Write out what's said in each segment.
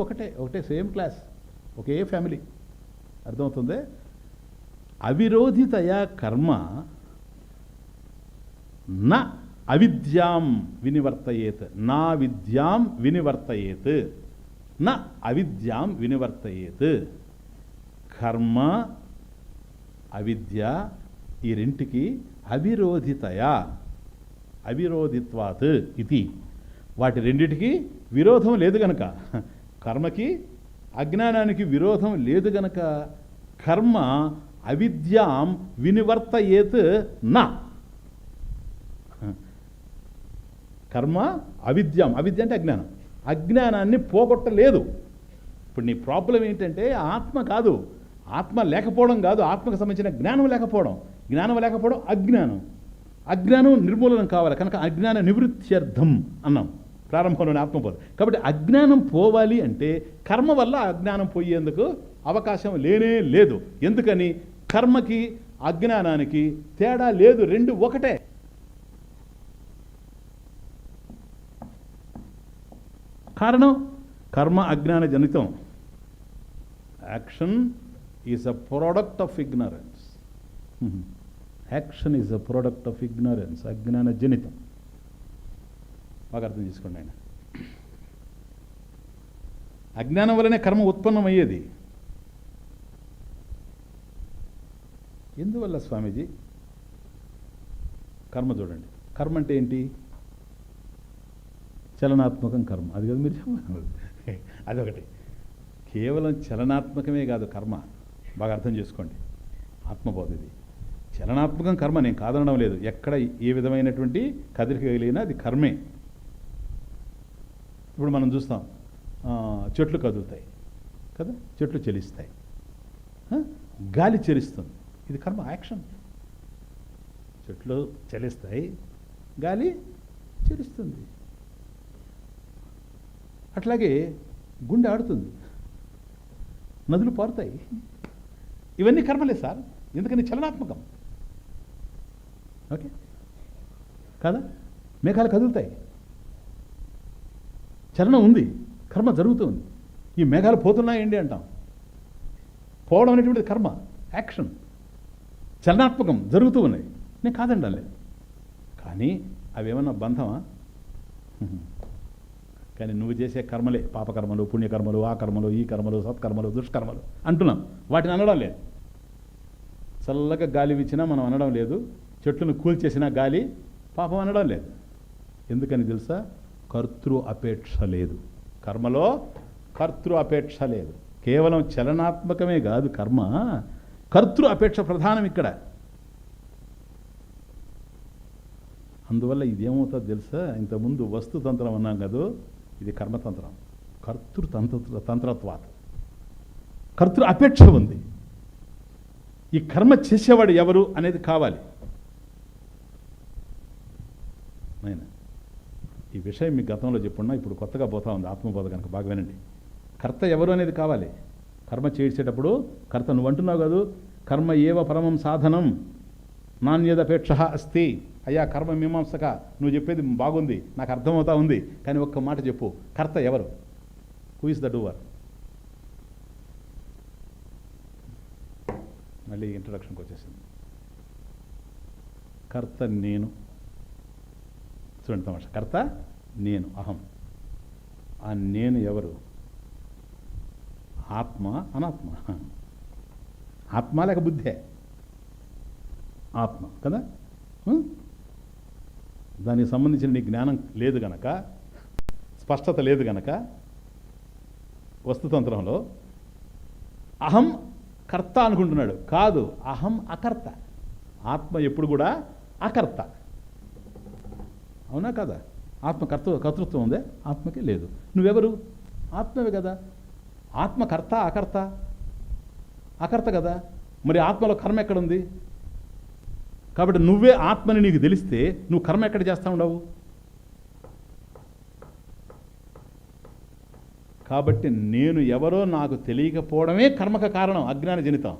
ఒకటే ఒకటే same class ఒకే family. అర్థమవుతుంది? అవిరోధితయా కర్మ నా అవిద్యాం వినివర్తయేత్ నా విద్యాం వినివర్తయేత్ నా అవిద్యాం వినివర్తయేత్. కర్మ అవిద్య ఈ రెంటికి అవిరోధితయా అవిరోధిత్వాత్ ఇది. వాటి రెండిటికి విరోధం లేదు గనక. కర్మకి అజ్ఞానానికి విరోధం లేదు గనక కర్మ అవిద్యాం వినివర్తయేత్ నా. కర్మ అవిద్యాం. అవిద్య అంటే అజ్ఞానం. అజ్ఞానాన్ని పోగొట్టలేదు. ఇప్పుడు నీ ప్రాబ్లం ఏంటంటే ఆత్మ కాదు. ఆత్మ లేకపోవడం కాదు. ఆత్మకు సంబంధించిన జ్ఞానం లేకపోవడం. జ్ఞానం లేకపోవడం అజ్ఞానం. అజ్ఞానం నిర్మూలనం కావాలి. కనుక అజ్ఞాన నివృత్త్యర్థం అన్నాం. ప్రారంభంలోనే ఆత్మబోధ. కాబట్టి అజ్ఞానం పోవాలి అంటే కర్మ వల్ల అజ్ఞానం పోయేందుకు అవకాశం లేనే లేదు. ఎందుకని? కర్మకి అజ్ఞానానికి తేడా లేదు. రెండు ఒకటే. కారణం? కర్మ అజ్ఞాన జనితం. Action is a product of ignorance action is a product of ignorance అజ్ఞాన జనితం. బాగా అర్థం చేసుకోండి ఆయన. అజ్ఞానం వలనే కర్మ ఉత్పన్నమయ్యేది. ఎందువల్ల స్వామీజీ? కర్మ చూడండి. కర్మ అంటే ఏంటి? చలనాత్మకం కర్మ. అది కదా మీరు అదొకటి. కేవలం చలనాత్మకమే కాదు కర్మ. బాగా అర్థం చేసుకోండి. ఆత్మబోధ ఇది. చలనాత్మకం కర్మ నేను కాదనడం లేదు. ఎక్కడ ఏ విధమైనటువంటి కదిరిక కలిగినా అది కర్మే. ఇప్పుడు మనం చూస్తాం చెట్లు కదులుతాయి కదా? చెట్లు చెలిస్తాయి. గాలి చెలిస్తుంది. ఇది కర్మ యాక్షన్. చెట్లు చలిస్తాయి గాలి చెలిస్తుంది. అట్లాగే గుండె ఆడుతుంది. నదులు పారుతాయి. ఇవన్నీ కర్మలే సార్. ఎందుకని? చలనాత్మకం. ఓకే? కాదా? మేఘాలు కదులుతాయి. చలనం ఉంది కర్మ జరుగుతుంది. ఈ మేఘాలు పోతున్నాయండి అంటాం. పోవడం అనేటువంటిది కర్మ యాక్షన్. చలనాత్మకం జరుగుతూ ఉన్నాయి. నేను కాదండాలి కానీ అవేమన్నా బంధమా? కానీ నువ్వు చేసే కర్మలే పాపకర్మలు పుణ్యకర్మలు ఆ కర్మలు ఈ కర్మలు సత్కర్మలు దుష్కర్మలు అంటున్నాం. వాటిని అనడం లేదు. చల్లగా గాలి ఇచ్చినా మనం అనడం లేదు. చెట్లను కూల్చేసిన గాలి పాపం అనడం లేదు. ఎందుకని తెలుసా? కర్తృ అపేక్ష లేదు. కర్మలో కర్తృ అపేక్ష లేదు. కేవలం చలనాత్మకమే కాదు కర్మ. కర్తృ అపేక్ష ప్రధానం ఇక్కడ. అందువల్ల ఇదేమవుతుందో తెలుసా? ఇంతకుముందు వస్తుతంత్రం అన్నాం కదా? ఇది కర్మతంత్రం. కర్తృతంత్ర తంత్రత్వాత. కర్తృ అపేక్ష ఉంది. ఈ కర్మ చేసేవాడు ఎవరు అనేది కావాలి. ఈ విషయం మీ గతంలో చెప్పున్నా ఇప్పుడు కొత్తగా పోతా ఉంది. ఆత్మబోధ కనుక బాగా వినండి. కర్త ఎవరు అనేది కావాలి. కర్మ చేసేటప్పుడు కర్త నువ్వు అంటున్నావు కాదు కర్మ ఏవ పరమం సాధనం నాణ్యదపేక్ష అస్తి. అయ్యా కర్మ మీమాంసక నువ్వు చెప్పేది బాగుంది నాకు అర్థమవుతా ఉంది కానీ ఒక్క మాట చెప్పు. కర్త ఎవరు? హూ ఇస్ ద డూవర్ మళ్ళీ ఇంట్రడక్షన్కి వచ్చేసింది. కర్త నేను. చూడండి తమాష కర్త నేను అహం. ఆ నేను ఎవరు? ఆత్మ అనాత్మ. ఆత్మ లేక బుద్ధే? ఆత్మ కదా? దానికి సంబంధించిన నీ జ్ఞానం లేదు గనక స్పష్టత లేదు గనక వస్తుతంత్రంలో అహం కర్త అనుకుంటున్నాడు. కాదు అహం అకర్త. ఆత్మ ఎప్పుడు కూడా అకర్త. అవునా కదా? ఆత్మ కర్త కర్తృత్వం ఉందే? ఆత్మకి లేదు. నువ్వెవరు? ఆత్మవే కదా. ఆత్మ కర్త అకర్త? అకర్త కదా. మరి ఆత్మలో కర్మ ఎక్కడుంది? కాబట్టి నువ్వే ఆత్మని నీకు తెలిస్తే నువ్వు కర్మ ఎక్కడ చేస్తా ఉండవు? కాబట్టి నేను ఎవరో నాకు తెలియకపోవడమే కర్మక కారణం అజ్ఞాన జనితం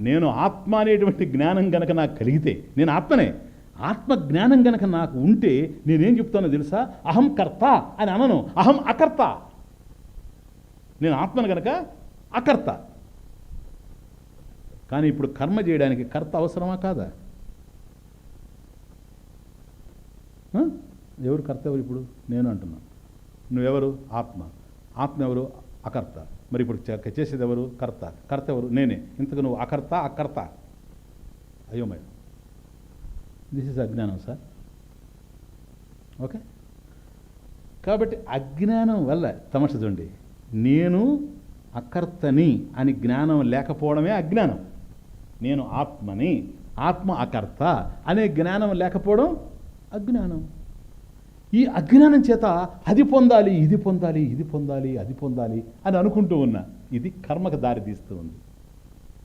నేను ఆత్మ అనేటువంటి జ్ఞానం గనక నాకు కలిగితే నేను ఆత్మనే. ఆత్మ జ్ఞానం గనక నాకు ఉంటే నేనేం చెప్తానో తెలుసా? అహం కర్త అని అనను. అహం అకర్త. నేను ఆత్మను గనక అకర్త. కానీ ఇప్పుడు కర్మ చేయడానికి కర్త అవసరమా కాదా? ఎవరు కర్త ఎవరు ఇప్పుడు? నేను అంటున్నాను నువ్వెవరు? ఆత్మ. ఆత్మ ఎవరు? అకర్త. మరి ఇప్పుడు చేసేది ఎవరు? కర్త. కర్త ఎవరు? నేనే. ఇంతకు నువ్వు అకర్త అకర్త. అయోమయం. దిస్ ఇస్ అజ్ఞానం సార్ ఓకే కాబట్టి అజ్ఞానం వల్ల తమస్సు చూడండి. నేను అకర్తని అని జ్ఞానం లేకపోవడమే అజ్ఞానం. నేను ఆత్మని ఆత్మ అకర్త అనే జ్ఞానం లేకపోవడం అజ్ఞానం. ఈ అజ్ఞానం చేత అది పొందాలి ఇది పొందాలి ఇది పొందాలి అది పొందాలి అని అనుకుంటూ ఉన్నా ఇది కర్మకు దారి తీస్తూ ఉంది.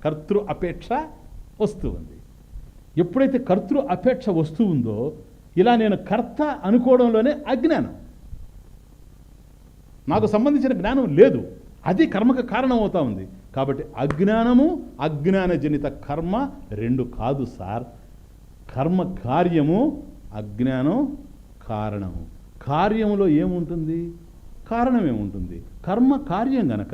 కర్తృ అపేక్ష వస్తూ ఉంది. ఎప్పుడైతే కర్తృ అపేక్ష వస్తూ ఉందో ఇలా నేను కర్త అనుకోవడంలోనే అజ్ఞానం. నాకు సంబంధించిన జ్ఞానం లేదు. అది కర్మకు కారణం అవుతా ఉంది. కాబట్టి అజ్ఞానము అజ్ఞానజనిత కర్మ రెండు కాదు సార్. కర్మ కార్యము అజ్ఞానం కారణము. కార్యములో ఏముంటుంది? కారణం ఏముంటుంది కర్మ కార్యం గనక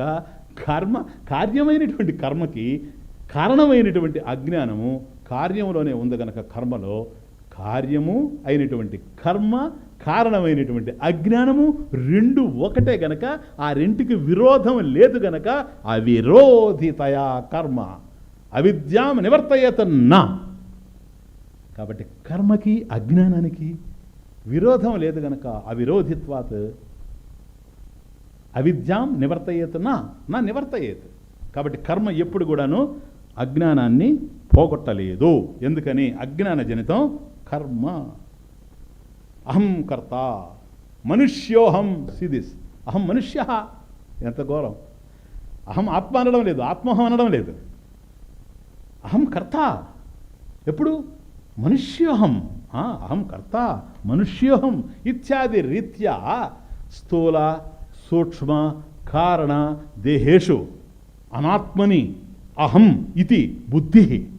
కర్మ కార్యమైనటువంటి కర్మకి కారణమైనటువంటి అజ్ఞానము కార్యములోనే ఉంది గనక కర్మలో కార్యము అయినటువంటి కర్మ కారణమైనటువంటి అజ్ఞానము రెండు ఒకటే గనక ఆ రెంటికి విరోధం లేదు గనక అవిరోధితయా కర్మ. అవిద్యాం నివర్తయత నా. కాబట్టి కర్మకి అజ్ఞానానికి విరోధం లేదు గనక అవిరోధిత్వాత్ అవిద్యాం నివర్తయేత్ నా. నా నివర్తయేత్. కాబట్టి కర్మ ఎప్పుడు కూడాను అజ్ఞానాన్ని పోగొట్టలేదు. ఎందుకని? అజ్ఞాన జనితం కర్మ. అహం కర్త. మనుష్యోహం సిదిస్. అహం మనుష్య. ఎంత ఘోరం. అహం ఆత్మ అనడం లేదు. ఆత్మహం అనడం లేదు. అహం కర్త. ఎప్పుడు? మనుష్యోహం. అహం కర్త. మనుష్యోహం. ఇత్యాది రీత్యా స్థూల సూక్ష్మ కారణ దేహేషు. అనాత్మని అహం ఇది బుద్ధి.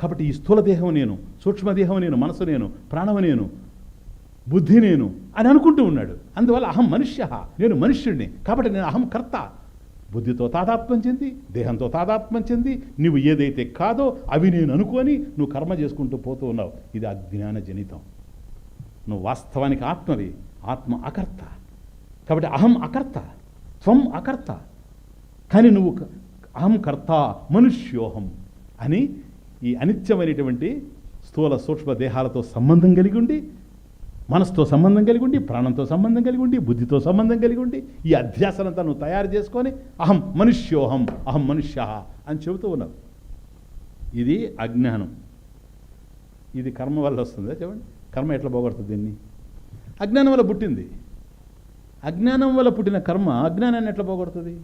కాబట్టి ఈ స్థూల దేహం నేను సూక్ష్మదేహం నేను మనసు నేను ప్రాణము నేను బుద్ధి నేను అని అనుకుంటూ ఉన్నాడు. అందువల్ల అహం మనుష్య నేను మనుష్యుడిని కాబట్టి నేను అహం కర్త. బుద్ధితో తాదాత్మ్యం చెంది దేహంతో తాదాత్మ్యం చెంది నువ్వు ఏదైతే కాదో అవి నేను అనుకొని నువ్వు కర్మ చేసుకుంటూ పోతూ ఉన్నావు. ఇది అజ్ఞాన జనితం నువ్వు వాస్తవానికి ఆత్మవి. ఆత్మ అకర్త. కాబట్టి అహం అకర్త. త్వం అకర్త. కానీ నువ్వు అహం కర్త మనుష్యోహం అని ఈ అనిత్యమైనటువంటి స్థూల సూక్ష్మ దేహాలతో సంబంధం కలిగి ఉండి మనసుతో సంబంధం కలిగి ఉండి ప్రాణంతో సంబంధం కలిగి ఉండి బుద్ధితో సంబంధం కలిగి ఉండి ఈ అధ్యాసనంతా నువ్వు తయారు చేసుకొని అహం మనుష్యోహం అహం మనుష్య అని చెబుతూ ఉన్నావు. ఇది అజ్ఞానం. ఇది కర్మ వల్ల వస్తుందా చెప్పండి? కర్మ ఎట్లా పోగొడుతుంది దీన్ని? అజ్ఞానం వల్ల పుట్టింది. అజ్ఞానం వల్ల పుట్టిన కర్మ అజ్ఞానాన్ని ఎట్లా పోగొడుతుంది?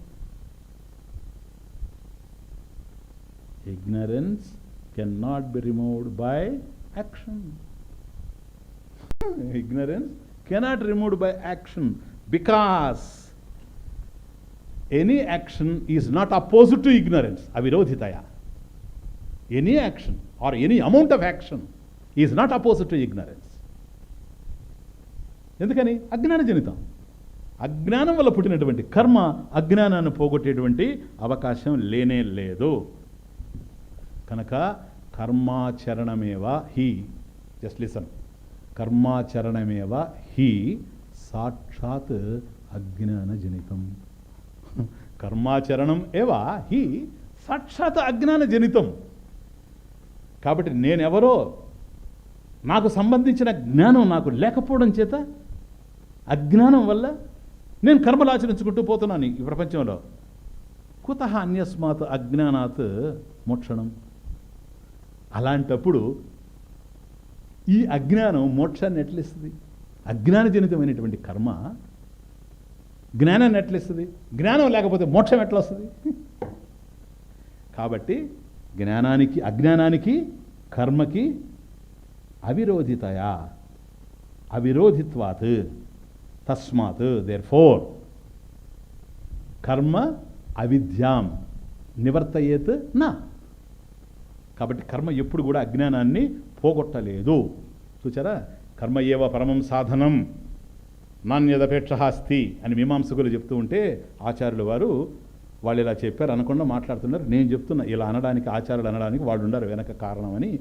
Ignorance cannot be removed by action. ignorance cannot removed by action because any action is not opposite to ignorance avirodhitaya any action or any amount of action is not opposite to ignorance ఎందుకని అజ్ఞాన జనితం అజ్ఞానం వల్ల పుట్టినటువంటి కర్మ అజ్ఞానాన్ని పోగొట్టేటువంటి అవకాశం లేనే లేదు కనుక కర్మాచరణమేవ హీ. జస్ట్ లిసన్ కర్మాచరణమేవ హి. సాక్షాత్ అజ్ఞానజనితం. కర్మాచరణం ఏవ హి. సాక్షాత్ అజ్ఞానజనితం. కాబట్టి నేనెవరో నాకు సంబంధించిన జ్ఞానం నాకు లేకపోవడం చేత అజ్ఞానం వల్ల నేను కర్మలు ఆచరించుకుంటూ పోతున్నాను ఈ ప్రపంచంలో. కుత అన్యస్మాత్ అజ్ఞానాత్ మోక్షణం. అలాంటప్పుడు ఈ అజ్ఞానం మోక్షాన్ని ఎట్లిస్తుంది అజ్ఞానజనితమైనటువంటి కర్మ జ్ఞానాన్ని ఎట్లిస్తుంది జ్ఞానం లేకపోతే మోక్షం ఎట్లా వస్తుంది కాబట్టి జ్ఞానానికి అజ్ఞానానికి కర్మకి అవిరోధితయా? అవిరోధిత్వాత్. తస్మాత్ దేర్ ఫోర్ కర్మ అవిద్యాం. నివర్తయేత్ నా. కాబట్టి కర్మ ఎప్పుడు కూడా అజ్ఞానాన్ని పోగొట్టలేదు. చూచారా? కర్మ ఏవ పరమం సాధనం నాణ్యదపేక్ష అస్తి అని మీమాంసకులు చెప్తూ ఉంటే ఆచార్యుల వారు వాళ్ళు ఇలా చెప్పారు అనకుండా మాట్లాడుతున్నారు. నేను చెప్తున్నా ఇలా అనడానికి ఆచార్యులు అనడానికి వాళ్ళు ఉండరు వెనక కారణమని